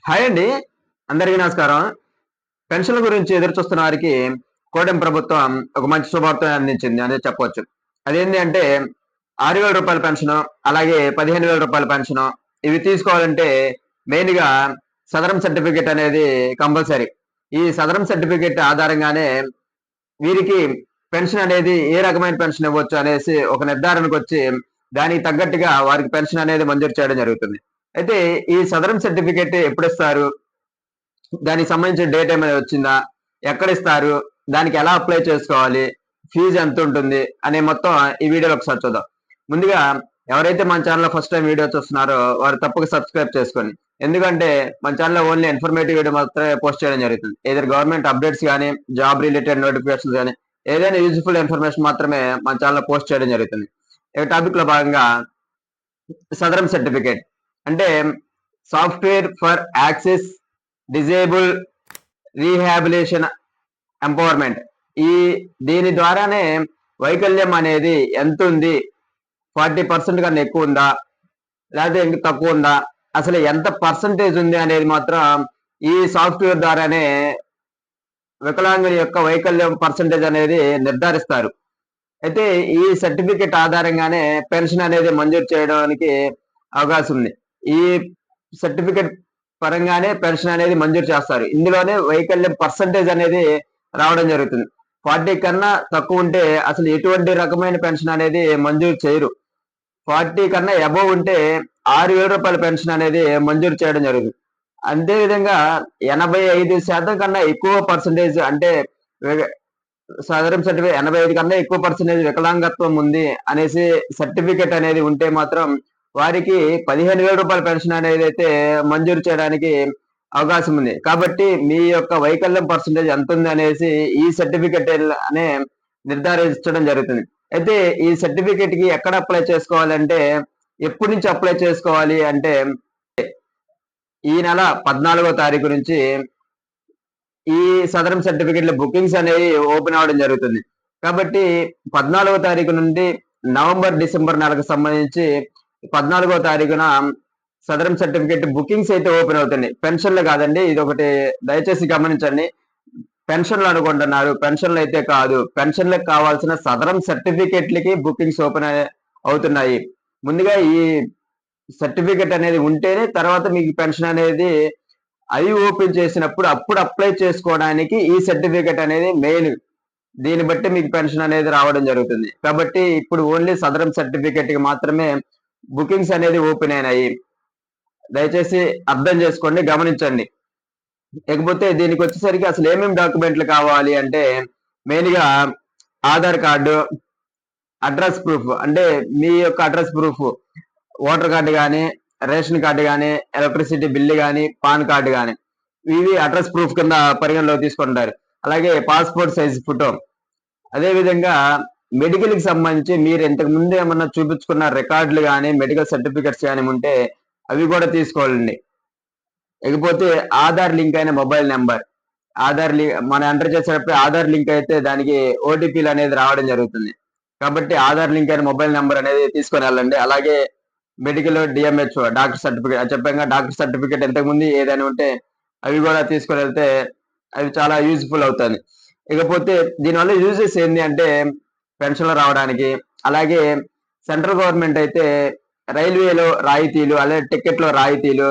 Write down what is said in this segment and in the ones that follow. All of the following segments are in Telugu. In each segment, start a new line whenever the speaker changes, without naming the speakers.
హాయ్ అండి. అందరికీ నమస్కారం. పెన్షన్ల గురించి ఎదురు చూస్తున్న వారికి కోటం ప్రభుత్వం ఒక మంచి శుభార్త అందించింది అనేది చెప్పవచ్చు. అదేంటి అంటే ఆరు వేల రూపాయల పెన్షన్ అలాగే పదిహేను వేల రూపాయల పెన్షన్ ఇవి తీసుకోవాలంటే మెయిన్గా సదరం సర్టిఫికేట్ అనేది కంపల్సరీ. ఈ సదరం సర్టిఫికేట్ ఆధారంగానే వీరికి పెన్షన్ అనేది ఏ రకమైన పెన్షన్ ఇవ్వచ్చు అనేసి ఒక నిర్ధారణకు వచ్చి దానికి తగ్గట్టుగా వారికి పెన్షన్ అనేది మంజూరు చేయడం జరుగుతుంది. అయితే ఈ సదరం సర్టిఫికేట్ ఎప్పుడు ఇస్తారు దానికి సంబంధించిన డేట్ ఏమైనా వచ్చిందా? ఎక్కడ ఇస్తారు దానికి ఎలా అప్లై చేసుకోవాలి? ఫీజు ఎంత ఉంటుంది? అనే మొత్తం ఈ వీడియోలో ఒకసారి చూద్దాం. ముందుగా ఎవరైతే మన ఛానల్లో ఫస్ట్ టైం వీడియో చూస్తున్నారో వారు తప్పక సబ్స్క్రైబ్ చేసుకోండి ఎందుకంటే మన ఛానల్లో ఓన్లీ ఇన్ఫర్మేటివ్ వీడియో మాత్రమే పోస్ట్ చేయడం జరుగుతుంది. ఏదైనా గవర్నమెంట్ అప్డేట్స్ కానీ జాబ్ రిలేటెడ్ నోటిఫికేషన్స్ కానీ ఏదైనా యూజ్ఫుల్ ఇన్ఫర్మేషన్ మాత్రమే మన ఛానల్లో పోస్ట్ చేయడం జరుగుతుంది. ఈ టాపిక్లో భాగంగా సదరం సర్టిఫికేట్ అంటే software for access disabled rehabilitation empowerment. ఈ దీని ద్వారానే వైకల్యం అనేది ఎంత ఉంది? ఫార్టీ పర్సెంట్ కన్నా ఎక్కువ ఉందా? లేకపోతే ఇంక తక్కువ ఉందా? అసలు ఎంత పర్సంటేజ్ ఉంది అనేది మాత్రం ఈ సాఫ్ట్వేర్ ద్వారానే వికలాంగుని యొక్క వైకల్యం పర్సంటేజ్ అనేది నిర్ధారిస్తారు. అయితే ఈ సర్టిఫికెట్ ఆధారంగానే పెన్షన్ అనేది మంజూరు చేయడానికి అవకాశం ఉంది. ఈ సర్టిఫికెట్ పరంగానే పెన్షన్ అనేది మంజూరు చేస్తారు. ఇందులోనే వైకల్యం పర్సంటేజ్ అనేది రావడం జరుగుతుంది. ఫార్టీ కన్నా తక్కువ ఉంటే అసలు ఎటువంటి రకమైన పెన్షన్ అనేది మంజూరు చేయరు. ఫార్టీ కన్నా అబోవ్ ఉంటే ఆరు వేల రూపాయల పెన్షన్ అనేది మంజూరు చేయడం జరుగుతుంది. అంతేవిధంగా ఎనభై ఐదు శాతం కన్నా ఎక్కువ పర్సంటేజ్ అంటే సాధారణ సర్టిఫికేట్ ఎనభై ఐదు కన్నా ఎక్కువ పర్సెంటేజ్ వికలాంగత్వం ఉంది అనేసి సర్టిఫికేట్ అనేది ఉంటే మాత్రం వారికి పదిహేను వేల రూపాయల పెన్షన్ అనేది అయితే మంజూరు చేయడానికి అవకాశం ఉంది. కాబట్టి మీ యొక్క వైకల్యం పర్సంటేజ్ ఎంత ఉంది అనేసి ఈ సర్టిఫికెట్ అనే నిర్ధారించడం జరుగుతుంది. అయితే ఈ సర్టిఫికేట్కి ఎక్కడ అప్లై చేసుకోవాలంటే ఎప్పటి నుంచి అప్లై చేసుకోవాలి అంటే ఈ నెల పద్నాలుగో తారీఖు నుంచి ఈ సదరం సర్టిఫికెట్ల బుకింగ్స్ అనేవి ఓపెన్ అవ్వడం జరుగుతుంది. కాబట్టి పద్నాలుగో తారీఖు నుండి నవంబర్ డిసెంబర్ నెలకు సంబంధించి పద్నాలుగో తారీఖున సదరం సర్టిఫికెట్ బుకింగ్స్ అయితే ఓపెన్ అవుతున్నాయి. పెన్షన్లు కాదండి ఇది ఒకటి దయచేసి గమనించండి. పెన్షన్లు అనుకుంటున్నారు పెన్షన్లు అయితే కాదు. పెన్షన్లకు కావాల్సిన సదరం సర్టిఫికెట్లకి బుకింగ్స్ ఓపెన్ అవుతున్నాయి. ముందుగా ఈ సర్టిఫికెట్ అనేది ఉంటేనే తర్వాత మీకు పెన్షన్ అనేది అవి ఓపెన్ చేసినప్పుడు అప్పుడు అప్లై చేసుకోవడానికి ఈ సర్టిఫికెట్ అనేది మెయిన్. దీన్ని బట్టి మీకు పెన్షన్ అనేది రావడం జరుగుతుంది. కాబట్టి ఇప్పుడు ఓన్లీ సదరం సర్టిఫికెట్కి మాత్రమే బుకింగ్స్ అనేది ఓపెన్ అయినాయి. దయచేసి అర్థం చేసుకోండి గమనించండి. లేకపోతే దీనికి వచ్చేసరికి అసలు ఏమేమి డాక్యుమెంట్లు కావాలి అంటే మెయిన్గా ఆధార్ కార్డు అడ్రస్ ప్రూఫ్ అంటే మీ యొక్క అడ్రస్ ప్రూఫ్ ఓటర్ కార్డు కానీ రేషన్ కార్డు కానీ ఎలక్ట్రిసిటీ బిల్లు కానీ పాన్ కార్డు కానీ ఇవి అడ్రస్ ప్రూఫ్ కింద పరిగణలో తీసుకుంటారు. అలాగే పాస్పోర్ట్ సైజ్ ఫోటో. అదేవిధంగా మెడికల్కి సంబంధించి మీరు ఇంతకు ముందు ఏమన్నా చూపించుకున్న రికార్డులు కానీ మెడికల్ సర్టిఫికెట్స్ కానీ ఉంటే అవి కూడా తీసుకోవాలండి. ఇకపోతే ఆధార్ లింక్ అయిన మొబైల్ నెంబర్ ఆధార్ లింక్ మనం ఎంటర్ చేసేటప్పుడు ఆధార్ లింక్ అయితే దానికి ఓటీపీలు అనేది రావడం జరుగుతుంది. కాబట్టి ఆధార్ లింక్ అయిన మొబైల్ నెంబర్ అనేది తీసుకొని వెళ్ళండి. అలాగే మెడికల్ డిఎంహెచ్ డాక్టర్ సర్టిఫికేట్ చెప్పాక డాక్టర్ సర్టిఫికేట్ ఇంతకుముందు ఏదైనా ఉంటే అవి కూడా తీసుకొని వెళ్తే అవి చాలా యూజ్ఫుల్ అవుతుంది ఇకపోతే దీనివల్ల యూజెస్ ఏంటి అంటే పెన్షన్లు రావడానికి అలాగే సెంట్రల్ గవర్నమెంట్ అయితే రైల్వేలో రాయితీలు అలాగే టికెట్లో రాయితీలు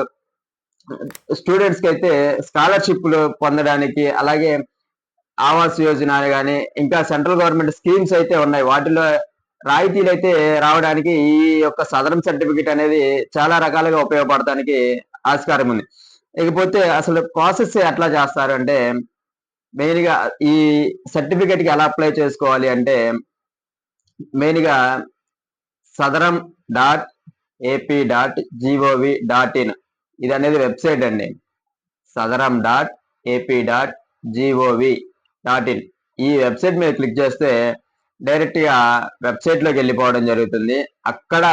స్టూడెంట్స్కి అయితే స్కాలర్షిప్లు పొందడానికి అలాగే ఆవాస్ యోజన కానీ ఇంకా సెంట్రల్ గవర్నమెంట్ స్కీమ్స్ అయితే ఉన్నాయి. వాటిలో రాయితీలు అయితే రావడానికి ఈ యొక్క సదరం సర్టిఫికేట్ అనేది చాలా రకాలుగా ఉపయోగపడటానికి ఆస్కారం ఉంది. ఇకపోతే అసలు ప్రాసెస్ ఎట్లా చేస్తారు అంటే మెయిన్గా ఈ సర్టిఫికేట్కి ఎలా అప్లై చేసుకోవాలి అంటే మెయిన్గా Sadarem dot AP dot GOV dot in. ఇది అనేది వెబ్సైట్ అండి. Sadarem dot AP dot GOV dot in. ఈ వెబ్సైట్ మీద క్లిక్ చేస్తే డైరెక్ట్గా వెబ్సైట్లోకి వెళ్ళిపోవడం జరుగుతుంది. అక్కడ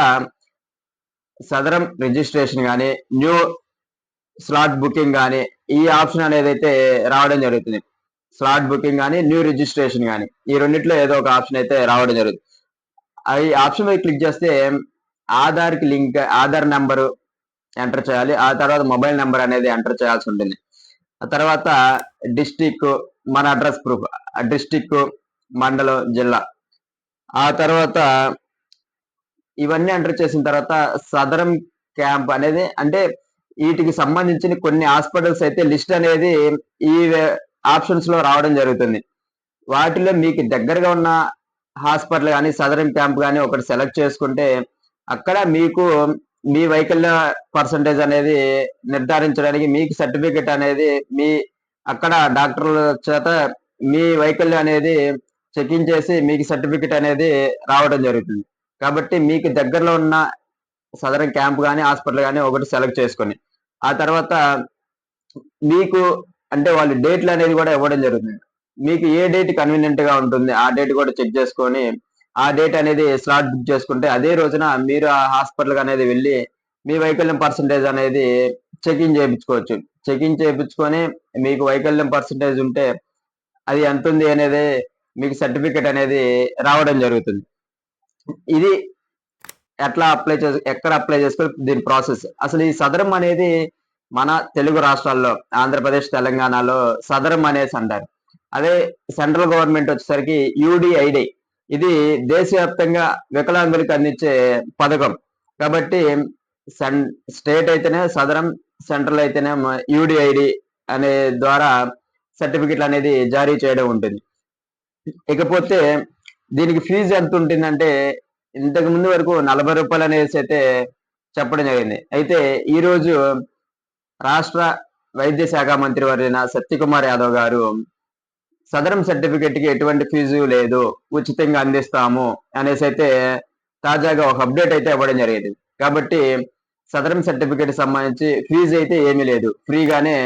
సదరం రిజిస్ట్రేషన్ కానీ న్యూ స్లాట్ బుకింగ్ కానీ ఈ ఆప్షన్ అనేది అయితే రావడం జరుగుతుంది. స్లాట్ బుకింగ్ కానీ న్యూ రిజిస్ట్రేషన్ కానీ ఈ రెండిట్లో ఏదో ఒక ఆప్షన్ అయితే రావడం జరుగుతుంది. ఈ ఆప్షన్ మీద క్లిక్ చేస్తే ఆధార్కి లింక్ ఆధార్ నెంబరు ఎంటర్ చేయాలి. ఆ తర్వాత మొబైల్ నెంబర్ అనేది ఎంటర్ చేయాల్సి ఉంటుంది. ఆ తర్వాత డిస్టిక్ మన అడ్రస్ ప్రూఫ్ డిస్టిక్ మండలం జిల్లా. ఆ తర్వాత ఇవన్నీ ఎంటర్ చేసిన తర్వాత సదరం క్యాంప్ అనేది అంటే వీటికి సంబంధించిన కొన్ని హాస్పిటల్స్ అయితే లిస్ట్ అనేది ఈ ఆప్షన్స్లో రావడం జరుగుతుంది. వాటిలో మీకు దగ్గరగా ఉన్న హాస్పిటల్ కానీ సదరం క్యాంప్ కానీ ఒకటి సెలెక్ట్ చేసుకుంటే అక్కడ మీకు మీ వైకల్య పర్సంటేజ్ అనేది నిర్ధారించడానికి మీకు సర్టిఫికెట్ అనేది మీ అక్కడ డాక్టర్ల చేత మీ వైకల్యం అనేది చెకింగ్ చేసి మీకు సర్టిఫికెట్ అనేది రావడం జరుగుతుంది. కాబట్టి మీకు దగ్గరలో ఉన్న సదరం క్యాంప్ కానీ హాస్పిటల్ కానీ ఒకటి సెలెక్ట్ చేసుకొని ఆ తర్వాత మీకు అంటే వాళ్ళు డేట్లు అనేది కూడా ఇవ్వడం జరుగుతుంది. మీకు ఏ డేట్ కన్వీనియంట్గా ఉంటుంది ఆ డేట్ కూడా చెక్ చేసుకొని ఆ డేట్ అనేది స్లాట్ బుక్ చేసుకుంటే అదే రోజున మీరు ఆ హాస్పిటల్ అనేది వెళ్ళి మీ వైకల్యం పర్సంటేజ్ అనేది చెకింగ్ చేయించుకోవచ్చు. చెకింగ్ చేయించుకొని మీకు వైకల్యం పర్సంటేజ్ ఉంటే అది ఎంత ఉంది అనేది మీకు సర్టిఫికెట్ అనేది రావడం జరుగుతుంది. ఇది ఎట్లా అప్లై చేసు ఎక్కడ అప్లై చేసుకోవాలి దీని ప్రాసెస్ అసలు ఈ సదరం అనేది మన తెలుగు రాష్ట్రాల్లో ఆంధ్రప్రదేశ్ తెలంగాణలో సదరం అనేసి అంటారు. అదే సెంట్రల్ గవర్నమెంట్ వచ్చేసరికి యూడిఐడి. ఇది దేశవ్యాప్తంగా వికలాంగులకు అందించే పథకం. కాబట్టి స్టేట్ అయితేనే సదరం సెంట్రల్ అయితేనే యూడిఐడి అనే ద్వారా సర్టిఫికెట్లు అనేది జారీ చేయడం ఉంటుంది. ఇకపోతే దీనికి ఫీజు ఎంత ఉంటుందంటే ఇంతకు ముందు వరకు నలభై రూపాయలు అనేసి అయితే చెప్పడం జరిగింది. అయితే ఈ రోజు రాష్ట్ర వైద్య శాఖ మంత్రి వారైన సత్యకుమార్ యాదవ్ గారు సదరం సర్టిఫికెట్కి ఎటువంటి ఫీజు లేదు ఉచితంగా అందిస్తాము అనేసి అయితే తాజాగా ఒక అప్డేట్ అయితే ఇవ్వడం జరిగింది. కాబట్టి సదరం సర్టిఫికేట్ సంబంధించి ఫీజు అయితే ఏమీ లేదు. ఫ్రీగానే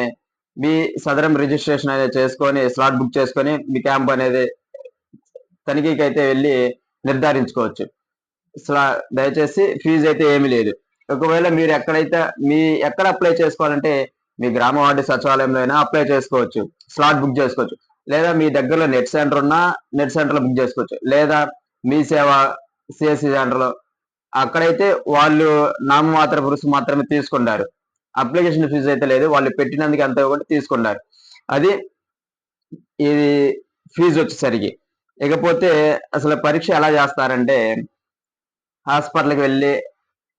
మీ సదరం రిజిస్ట్రేషన్ అనేది చేసుకొని స్లాట్ బుక్ చేసుకొని మీ క్యాంప్ అనేది తనిఖీకి అయితే వెళ్ళి నిర్ధారించుకోవచ్చు. స్లా దయచేసి ఫీజు అయితే ఏమీ లేదు. ఒకవేళ మీరు ఎక్కడైతే మీ ఎక్కడ అప్లై చేసుకోవాలంటే మీ గ్రామ వార్డు సచివాలయంలో అయినా అప్లై చేసుకోవచ్చు. స్లాట్ బుక్ చేసుకోవచ్చు. లేదా మీ దగ్గరలో నెట్ సెంటర్ ఉన్నా నెట్ సెంటర్లో బుక్ చేసుకోవచ్చు. లేదా మీ సేవ సిఎస్సి సెంటర్లో అక్కడైతే వాళ్ళు నామమాత్ర పురుషు మాత్రమే తీసుకుంటారు. అప్లికేషన్ ఫీజు అయితే లేదు. వాళ్ళు పెట్టినందుకు అంత ఒకటి తీసుకున్నారు అది ఇది ఫీజు వచ్చేసరికి. ఇకపోతే అసలు పరీక్ష ఎలా చేస్తారంటే హాస్పిటల్కి వెళ్ళి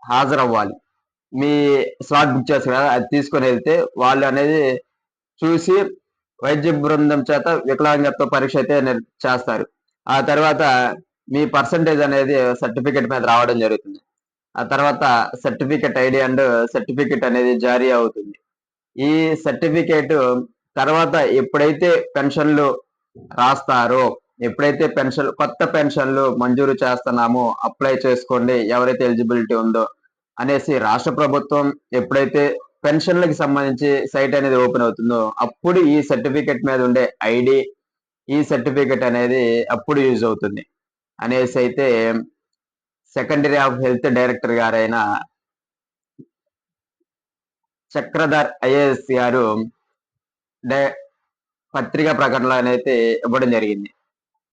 హాజరవ్వాలి. మీ స్లాట్ బుక్ చేస్తారు కదా అది తీసుకొని వెళ్తే వాళ్ళు అనేది చూసి వైద్య బృందం చేత వికలాంగత్వ పరీక్ష అయితే చేస్తారు. ఆ తర్వాత మీ పర్సంటేజ్ అనేది సర్టిఫికెట్ మీద రావడం జరుగుతుంది. ఆ తర్వాత సర్టిఫికెట్ ఐడి అండ్ సర్టిఫికెట్ అనేది జారీ అవుతుంది. ఈ సర్టిఫికేట్ తర్వాత ఎప్పుడైతే పెన్షన్లు రాస్తారో ఎప్పుడైతే పెన్షన్ కొత్త పెన్షన్లు మంజూరు చేస్తున్నామో అప్లై చేసుకోండి ఎవరైతే ఎలిజిబిలిటీ ఉందో అనేసి రాష్ట్ర ప్రభుత్వం ఎప్పుడైతే పెన్షన్లకు సంబంధించి సైట్ అనేది ఓపెన్ అవుతుందో అప్పుడు ఈ సర్టిఫికెట్ మీద ఉండే ఐడి ఈ సర్టిఫికెట్ అనేది అప్పుడు యూజ్ అవుతుంది. అనేసి అయితే సెకండరీ ఆఫ్ హెల్త్ డైరెక్టర్ గారైన చక్రధర్ ఐఏఎస్ గారు పత్రికా ప్రకటనలో అయితే ఇవ్వడం జరిగింది.